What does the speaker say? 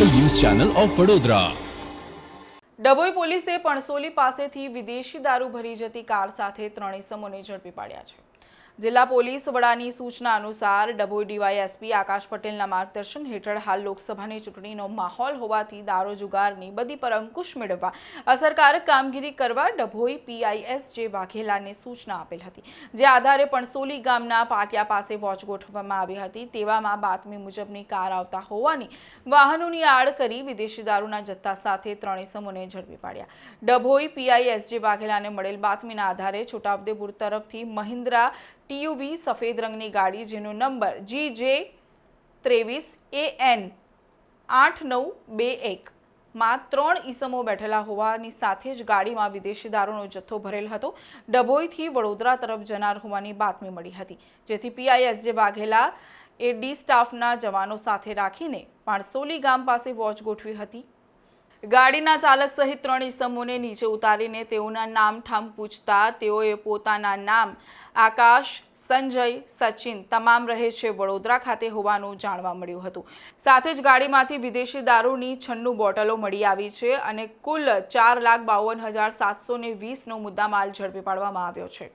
Channel of Vadodara. Dabhoi પોલીસે પણસોલી પાસેથી વિદેશી દારૂ ભરી જતી કાર સાથે ત્રણ ઇસમોને ઝડપી પાડ્યા છે. જિલ્લા પોલીસ વડાની સૂચના અનુસાર ડભોઈ ડીવાયએસપી આકાશ પટેલના માર્ગદર્શન હેઠળ હાલ લોકસભાની ચૂંટણીનો માહોલ હોવાથી દારૂ જુગારની બધી પર અંકુશ મેળવવા અસરકારક કામગીરી કરવા ડભોઈ પીઆઈએસ જે વાઘેલાને સૂચના આપેલ હતી. જે આધારે પણસોલી ગામના પાટિયા પાસે વોચ ગોઠવવામાં આવી હતી. તેવામાં બાતમી મુજબની કાર આવતા હોવાની વાહનોની આડ કરી વિદેશી દારૂના જથ્થા સાથે ત્રણેય સમૂહને ઝડપી પાડ્યા. ડભોઈ પીઆઈએસ જે વાઘેલાને મળેલ બાતમીના આધારે છોટાઉદેપુર તરફથી મહિન્દ્રા ટીયુવી સફેદ રંગની ગાડી જેનો નંબર જી જે ત્રેવીસ એ એન આઠ નવ બે એક. માં ત્રણ ઈસમો બેઠેલા હોવાની સાથે જ ગાડીમાં વિદેશી દારૂનો જથ્થો ભરેલ હતો. ડભોઈથી વડોદરા તરફ જનાર હોવાની બાતમી મળી હતી. જેથી પીઆઈએસ જે વાઘેલા એ ડી સ્ટાફના જવાનો સાથે રાખીને પાણસોલી ગામ પાસે વોચ ગોઠવી હતી. ગાડીના ચાલક સહિત ત્રણ ઇસમોને નીચે ઉતારીને તેઓના નામ ઠામ પૂછતા તેઓએ પોતાના નામ આકાશ, સંજય, સચિન તમામ રહે છે વડોદરા ખાતે હોવાનું જાણવા મળ્યું હતું. સાથે જ ગાડીમાંથી વિદેશી દારૂની છન્નું બોટલો મળી આવી છે અને કુલ ચાર લાખ બાવન હજાર સાતસો ને વીસનો મુદ્દામાલ ઝડપી પાડવામાં આવ્યો છે.